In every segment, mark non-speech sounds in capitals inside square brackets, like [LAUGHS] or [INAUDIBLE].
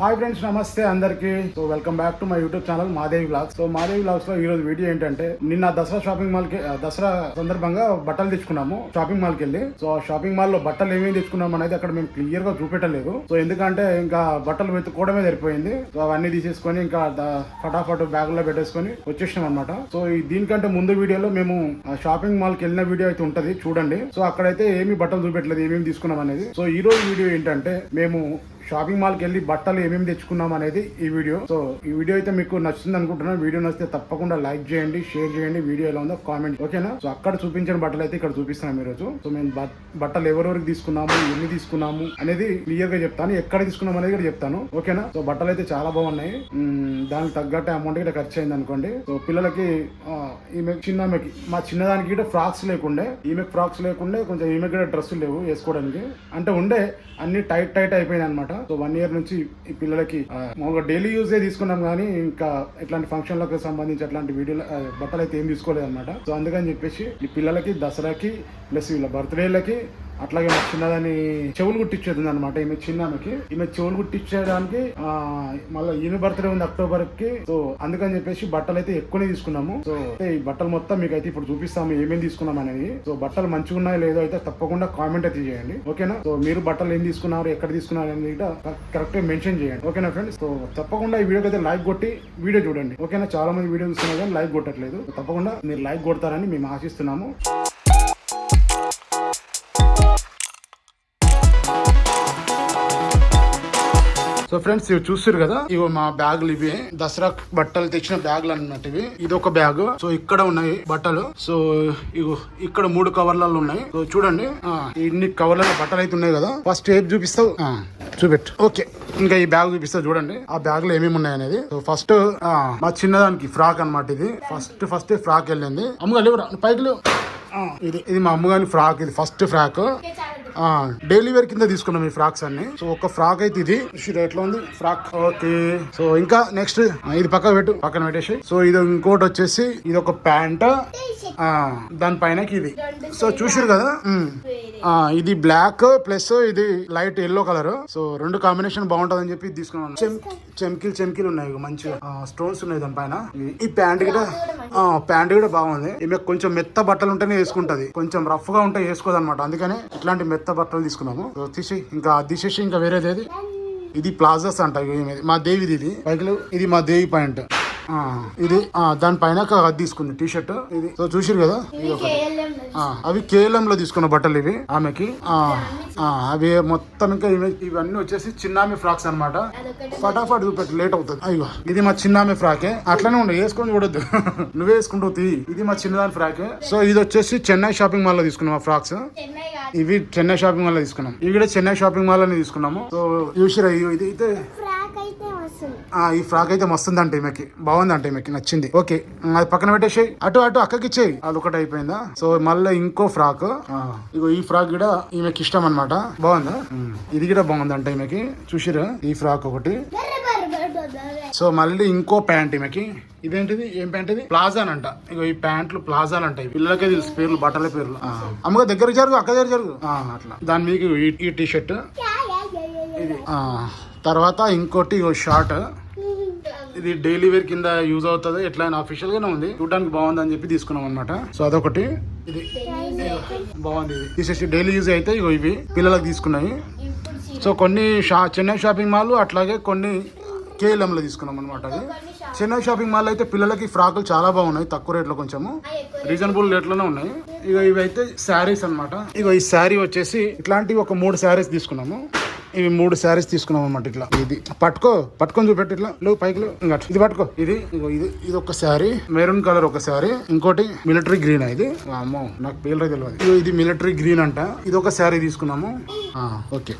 Hi friends నమస్తే అందరికి. So welcome back to my YouTube channel Madevi vlogs so Madevi బ్లాగ్స్లో ఈ రోజు video ఏంటంటే నిన్న దసరా షాపింగ్ మాల్కి దసరా సందర్భంగా బట్టలు తెచ్చుకున్నాము షాపింగ్ మాల్కి వెళ్ళి. సో ఆ షాపింగ్ మాల్లో బట్టలు ఏమేమి తెచ్చుకున్నాం అనేది అక్కడ మేము క్లియర్గా చూపెట్టలేదు. సో ఎందుకంటే ఇంకా బట్టలు వెతుక్కోవడమే సరిపోయింది. సో అవన్నీ తీసేసుకొని ఇంకా ఫటాఫట్ బ్యాగ్లో పెట్టేసుకొని వచ్చేసినాం అనమాట సో ఈ దీనికంటే ముందు వీడియోలో మేము ఆ షాపింగ్ మాల్కి వెళ్ళిన వీడియో అయితే ఉంటది చూడండి. సో అక్కడైతే ఏమి బట్టలు చూపెట్టలేదు ఏమేమి తీసుకున్నాం అనేది. సో ఈ రోజు వీడియో ఏంటంటే మేము షాపింగ్ మాల్కి వెళ్ళి బట్టలు ఏమేమి తెచ్చుకున్నాం అనేది ఈ వీడియో. సో ఈ వీడియో అయితే మీకు నచ్చింది అనుకుంటున్నాను. వీడియో నచ్చితే తప్పకుండా లైక్ చేయండి షేర్ చేయండి. వీడియో ఎలా ఉందో కామెంట్. ఓకేనా? సో అక్కడ చూపించిన బట్టలు అయితే ఇక్కడ చూపిస్తున్నాం ఈరోజు. రోజు సో మేము బట్టలు ఎవరెవరికి తీసుకున్నాము ఎన్ని తీసుకున్నాము అనేది క్లియర్గా చెప్తాను. ఎక్కడ తీసుకున్నాం అనేది కూడా చెప్తాను. ఓకేనా? సో బట్టలు అయితే చాలా బాగున్నాయి. దానికి తగ్గట్టు అమౌంట్ కూడా ఖర్చు అయింది అనుకోండి. సో పిల్లలకి ఈమె ఈమె చిన్నమ్మకి మా చిన్నదానికి కూడా ఫ్రాక్స్ లేకుండే. ఈమెకి ఫ్రాక్స్ లేకుండే కొంచెం ఈమెకి కూడా డ్రెస్సులు లేవు వేసుకోవడానికి. అంటే ఉండే అన్ని టైట్ టైట్ అయిపోయినాయి అనమాట సో వన్ ఇయర్ నుంచి ఈ పిల్లలకి మామూలుగా డైలీ యూజే తీసుకున్నాం కానీ ఇంకా ఇట్లాంటి ఫంక్షన్లకు సంబంధించి అట్లాంటి వీడియోలు బట్టలు అయితే ఏం తీసుకోలేదు అనమాట సో అందుకని చెప్పేసి ఈ పిల్లలకి దసరాకి ప్లస్ వీళ్ళ బర్త్డేలకి అట్లాగే మా చిన్నదాన్ని చెవులు కుట్టించేది అనమాట ఈమె చిన్నకి ఈమె చెవులు కుట్టించడానికి మళ్ళీ ఈమె బర్త్డే ఉంది అక్టోబర్కి సో అందుకని చెప్పేసి బట్టలు అయితే ఎక్కువనే తీసుకున్నాము. సో ఈ బట్టలు మొత్తం మీకు అయితే ఇప్పుడు చూపిస్తాము ఏమేమి తీసుకున్నాం అనేది. సో బట్టలు మంచిగా ఉన్నాయో లేదో అయితే తప్పకుండా కామెంట్ అయితే చేయండి. ఓకేనా? సో మీరు బట్టలు ఏం తీసుకున్నారు ఎక్కడ తీసుకున్నారు అనేది కరెక్ట్గా మెన్షన్ చేయండి. ఓకేనా ఫ్రెండ్స్? సో తప్పకుండా ఈ వీడియోకి అయితే లైక్ కొట్టి వీడియో చూడండి. ఓకేనా? చాలా మంది వీడియో చూస్తున్నారు కానీ లైక్ కొట్టట్లేదు. తప్పకుండా మీరు లైక్ కొడతారని మేము ఆశిస్తున్నాము. సో ఫ్రెండ్స్ ఇవి చూసారు కదా? ఇవి మా బ్యాగులు ఇవి. దసరా బట్టలు తెచ్చిన బ్యాగులు అన్నట్టు ఇవి ఇది ఒక బ్యాగ్. సో ఇక్కడ ఉన్నాయి బట్టలు. సో ఇగో ఇక్కడ మూడు కవర్లలో ఉన్నాయి. సో చూడండి. ఇన్ని కవర్లలో బట్టలు అయితే ఉన్నాయి కదా? ఫస్ట్ ఏది చూపిస్తావు? ఆ, చూపెట్టు. ఓకే ఇంకా ఈ బ్యాగ్ చూపిస్తా చూడండి. ఆ బ్యాగ్లో ఏమేమి ఉన్నాయి అనేది. సో ఫస్ట్ మా చిన్నదానికి ఫ్రాక్ అన్నమాట ఇది. ఫస్ట్ ఫస్ట్ ఫ్రాక్ వెళ్ళింది. అమ్మగారు పైకి లేవు. ఇది ఇది మా అమ్మగారి ఫ్రాక్. ఇది ఫస్ట్ ఫ్రాక్. డైలీ వేర్ కింద తీసుకున్నాం ఈ ఫ్రాక్స్ అన్ని. సో ఒక ఫ్రాక్ అయితే ఇది. ఎట్లా ఉంది? ఫ్రాక్ ఓకే సో ఇంకా నెక్స్ట్ ఇది పక్కన పెట్టు పక్కన పెట్టేసి. సో ఇది ఇంకోటి వచ్చేసి ఇది ఒక ప్యాంట్. దాని పైన ఇది. సో చూసారు కదా? ఇది బ్లాక్ ప్లస్ ఇది లైట్ ఎల్లో కలర్ సో రెండు కాంబినేషన్ బాగుంటది అని చెప్పి తీసుకున్నాం. తీసుకున్నాను చెమ్కిల్ చెమ్కిలు ఉన్నాయి మంచిగా. స్టోన్స్ ఉన్నాయి దాని పైన. ఈ ప్యాంట్ కూడా ప్యాంట్ కూడా బాగుంది. ఈమె కొంచెం మెత్త బట్టలు ఉంటేనే వేసుకుంటది. కొంచెం రఫ్గా ఉంటే వేసుకోదు అనమాట అందుకనే ఇట్లాంటి మెత్త బట్టలు తీసుకున్నాము. తీసి ఇంకా తీసేసి ఇంకా వేరేది ఇది ప్లాజాస్ అంట మా దేవిది ఇది. పైకి ఇది మా దేవి పాయింట్. ఇది ఆ, దానిపైన అది తీసుకుంది టీ షర్ట్ ఇది. సో చూసిరు కదా? ఇది ఒకటి. ఆ, అవి కేఎల్ఎం లో తీసుకున్న బట్టలు ఇవి ఆమెకి. అవి మొత్తం ఇంకా ఇవి- ఇవన్నీ వచ్చేసి చిన్నామి ఫ్రాక్స్ అన్నమాట. ఫటాఫట్ చూపెట్టి లేట్ అవుతుంది. అయ్యో ఇది మా చిన్నామి ఫ్రాకే. అట్లనే ఉండే వేసుకొని చూడొద్దు. [LAUGHS] నువ్వే వేసుకుంటూ తీ. ఇది మా చిన్నదాని ఫ్రాకే. సో ఇది వచ్చేసి చెన్నై షాపింగ్ మాల్లో తీసుకున్నాం ఫ్రాక్స్. ఇవి చెన్నై షాపింగ్ మాల్లో తీసుకున్నాం. ఇవి కూడా చెన్నై షాపింగ్ మాల్లోనే తీసుకున్నాము. సో చూసిరా ఇది అయితే ఫ్రాక్ అయితే వస్తుంది ఆ, ఈ ఫ్రాక్ అయితే మస్తుందంట ఈమెకి. బాగుందంట ఈమెకి నచ్చింది. ఓకే అది పక్కన పెట్టేసి అటు అటు అక్కకి ఇచ్చేయి. అది ఒకటి అయిపోయిందా? సో మళ్ళీ ఇంకో ఫ్రాక్ ఇగో ఈ ఫ్రాక్ కూడా ఈమెకి ఇష్టం అనమాట బాగుందా? ఇది కూడా బాగుందంట ఈమెకి. చూసిరా ఈ ఫ్రాక్ ఒకటి. సో మళ్ళీ ఇంకో ప్యాంట్ ఈమెకి. ఇదేంటిది? ఏం ప్యాంట్ ఇది? ప్లాజా అంట ఇగో ఈ ప్యాంట్లు ప్లాజాలు అంటాయి పిల్లలకే తెలుసు పేర్లు బట్టల పేర్లు. అమ్మగా దగ్గర జరుగు అక్క దగ్గర జరుగు. అట్లా. దాని మీకు ఈ- టీ షర్ట్ ఇది తర్వాత ఇంకోటి ఇగో షార్ట్. ఇది డైలీ వేర్ కింద యూజ్ అవుతుంది. ఎట్లా అఫీషియల్ గానే ఉంది. చూడడానికి బాగుంది అని చెప్పి తీసుకున్నాం అనమాట సో అదొకటి. ఇది బాగుంది ఇది. తీసేసి డైలీ యూజ్ అయితే ఇగో ఇవి పిల్లలకు తీసుకున్నాయి. సో కొన్ని షా చెన్నై షాపింగ్ మాల్ అట్లాగే కొన్ని కేఎల్ఎంలో తీసుకున్నాం అనమాట అది. చెన్నై షాపింగ్ మాల్ అయితే పిల్లలకి ఫ్రాకులు చాలా బాగున్నాయి తక్కువ రేట్లో కొంచెము. రీజనబుల్ రేట్లోనే ఉన్నాయి. ఇక ఇవి అయితే శారీస్ అన్నమాట. ఇక ఈ శారీ వచ్చేసి ఇట్లాంటివి ఒక మూడు శారీస్ తీసుకున్నాము. ఇవి మూడు శారీస్ తీసుకున్నాం అనమాట ఇట్లా. ఇది పట్టుకో పట్టుకొని చూపెట్టు ఇట్లా. లేవు పైకి లేవు ఇంకా ఇది పట్టుకో. ఇది ఇది ఇది ఒక శారీ. మెరూన్ కలర్ ఒక శారీ. ఇంకోటి మిలిటరీ గ్రీన్ ఇది. అమ్మో నాకు పేర్లు తెలియదు ఇది ఇది మిలిటరీ గ్రీన్ అంట. ఇది ఒక శారీ తీసుకున్నాము. ఓకే.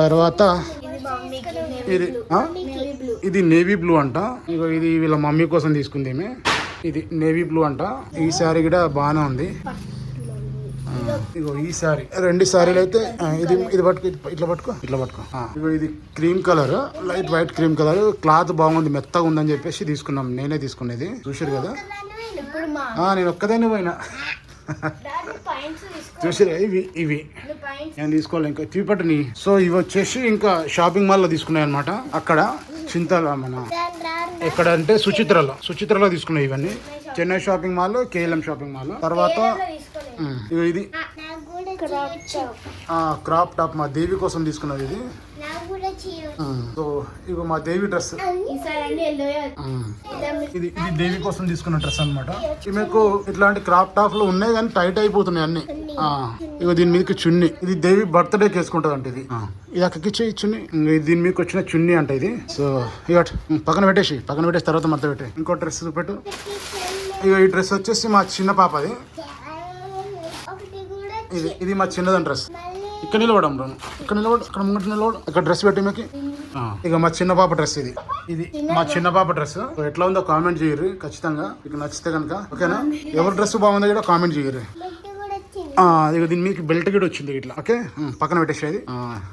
తర్వాత ఇది ఇది నేవీ బ్లూ అంట. ఇగో ఇది వీళ్ళ మమ్మీ కోసం తీసుకుంది ఇది నేవీ బ్లూ అంట. ఈ శారీ కూడా బాగానే ఉంది. ఇగో ఈ శారీ రెండు శారీలు అయితే ఇది ఇది పట్టుకో ఇట్లా పట్టుకో. ఇట్లా పట్టుకో. ఇగో ఇది cream colour light white cream colour cloth బాగుంది మెత్తగా ఉందని చెప్పేసి తీసుకున్నాం నేనే తీసుకునేది. చూసారు కదా? నేను ఒక్కదాన్ని పోయినా. చూసిరా ఇవి ఇవి. నేను తీసుకోవాలి ఇంకా. చూపట్టుని సో ఇవి వచ్చేసి ఇంకా షాపింగ్ మాల్లో తీసుకున్నాయి అనమాట అక్కడ చింతల మన ఎక్కడ అంటే సుచిత్రలో. సుచిత్రలో తీసుకున్నాయి ఇవన్నీ. Chennai shopping mall KLM shopping mall తర్వాత ఇగో ఇది. క్రాప్ టాప్ మా దేవి కోసం తీసుకున్నది ఇది. సో ఇగో మా దేవి డ్రెస్. ఈసారి అన్ని ఎల్లో ఉమ్. ఇది ఇది దేవి కోసం తీసుకున్న డ్రెస్ అనమాట మీకు ఇట్లాంటి క్రాప్ టాప్లో ఉన్నాయి కానీ టైట్ అయిపోతున్నాయి అన్ని. ఆ, ఇగో దీని మీదకి చున్ని. ఇది దేవి బర్త్డే వేసుకుంటది అంటే ఇది. ఇది అక్కడికి ఇచ్చే ఈ చున్ని. దీని మీదకి వచ్చిన చున్ని అంట ఇది. సో ఇక పక్కన పెట్టేసి పక్కన పెట్టేసి తర్వాత మడత పెట్టే ఇంకో డ్రెస్ చూపెట్టు. ఇక ఈ డ్రెస్ వచ్చేసి మా చిన్న పాపది. ఇది ఇది మా చిన్నదని డ్రెస్. ఇక్కడ నిలబడం రాను ఇక్కడ నిలబడు ఇక్కడ ముంగట నిలబడు. ఇక్కడ డ్రెస్ పెట్టి మీకు ఇక మా చిన్న పాప డ్రెస్ ఇది. ఇది మా చిన్న పాప డ్రెస్. ఎట్లా ఉందో కామెంట్ చేయరు ఖచ్చితంగా. మీకు నచ్చితే కనుక ఓకేనా? ఎవరి డ్రెస్ బాగుందో కూడా కామెంట్ చేయరు. ఇక దీని మీకు బెల్ట్ కూడా వచ్చింది ఇట్లా ఓకే? పక్కన పెట్టేసేది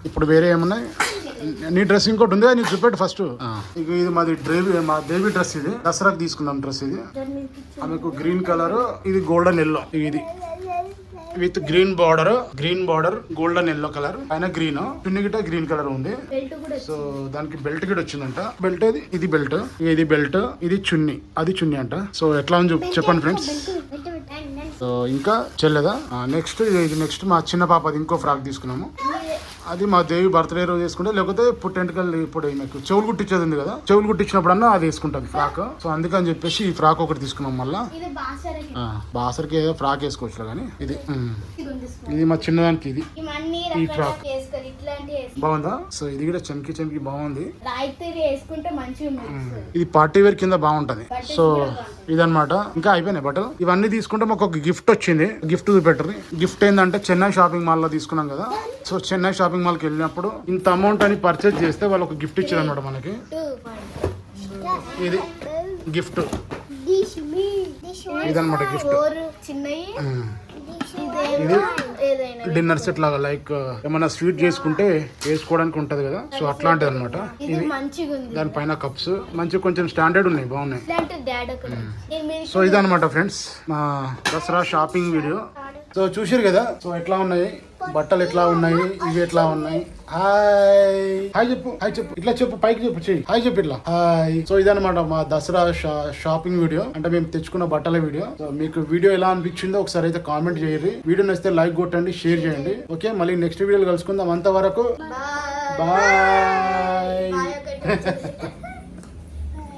ఇప్పుడు వేరే ఏమున్నాయి? నీ డ్రెస్ ఇంకోటి ఉంది? నీకు చూపెట్టు ఫస్ట్ ఇక ఇది మాది డ్రేవి మా దేవి డ్రెస్ ఇది. దసరాకి తీసుకున్నాం డ్రెస్ ఇది. ఆమెకు గ్రీన్ కలర్ ఇది గోల్డెన్ ఎల్లో ఇది. With green border. Green border golden yellow colour. పైన గ్రీన్. చున్ని గిట్ట గ్రీన్ కలర్ ఉంది. సో దానికి బెల్ట్ కూడా వచ్చిందంట. బెల్ట్ ఇది ఇది బెల్ట్. ఇది బెల్ట్? ఇది చున్ని. అది చున్ని అంట. సో ఎట్లా ఉంది చెప్పు- చెప్పండి ఫ్రెండ్స్. సో ఇంకా చెల్లెదా? నెక్స్ట్ ఇది నెక్స్ట్ మా చిన్న పాపది ఇంకో ఫ్రాక్ తీసుకున్నాము. అది మా దేవి బర్త్డే రోజు వేసుకుంటే లేకపోతే పుట్టెంటుకలు ఇప్పుడు మీకు చెవులు కుట్టించేది ఉంది కదా చెవులు కుట్టించినప్పుడన్నా అది వేసుకుంటుంది ఫ్రాక్. సో అందుకని చెప్పేసి ఈ ఫ్రాక్ ఒకటి తీసుకున్నాం మళ్ళా. బాసరకి. ఏదో ఫ్రాక్ వేసుకోవచ్చు కానీ ఇది. ఇది మా చిన్నదానికి ఇది. ఈ ఫ్రాక్. బాగుందా? సో ఇది కూడా చమ్కి చమ్కి బాగుంది. ఇది పార్టీ వేర్ కింద బాగుంటది. సో ఇదన్నమాట. ఇంకా అయిపోయినాయి బట్టలు. ఇవన్నీ తీసుకుంటే మాకు ఒక గిఫ్ట్ వచ్చింది. గిఫ్ట్ చూపెట్టరు. గిఫ్ట్ ఏంటంటే చెన్నై షాపింగ్ మాల్లో తీసుకున్నాం కదా. సో చెన్నై షాపింగ్ మాల్కి వెళ్ళినప్పుడు ఇంత అమౌంట్ అని పర్చేజ్ చేస్తే వాళ్ళు ఒక గిఫ్ట్ ఇచ్చారు అనమాట మనకి. ఇది గిఫ్ట్. ఇదన్నమాట గిఫ్ట్. చిన్నవి ఇది డిన్నర్ సెట్ లాగా లైక్ ఏమైనా స్వీట్ చేసుకుంటే వేసుకోవడానికి ఉంటది కదా సో అట్లాంటిది అనమాట ఇది దానిపైన కప్స్ మంచి కొంచెం స్టాండర్డ్ ఉన్నాయి బాగున్నాయి. సో ఇదన్నమాట ఫ్రెండ్స్ మా దసరా షాపింగ్ వీడియో సో చూసారు కదా సో ఎట్లా ఉన్నాయి? బట్టలు ఎట్లా ఉన్నాయి? ఇవి ఎట్లా ఉన్నాయి? హాయ్. హాయ్ చెప్పు హాయ్ చెప్పు. ఇట్లా చెప్పు పైకి చెప్పు చెయ్యి. హాయ్ చెప్పు ఇట్లా. హాయ్. సో ఇదన్నమాట మా దసరా షాపింగ్ వీడియో. అంటే మేము తెచ్చుకున్న బట్టల వీడియో. సో మీకు వీడియో ఎలా అనిపించిందో ఒకసారి అయితే కామెంట్ చేయండి. వీడియో నచ్చితే లైక్ కొట్టండి షేర్ చేయండి. ఓకే మళ్ళీ నెక్స్ట్ వీడియోలో కలుసుకుందాం. అంతవరకు బాయ్.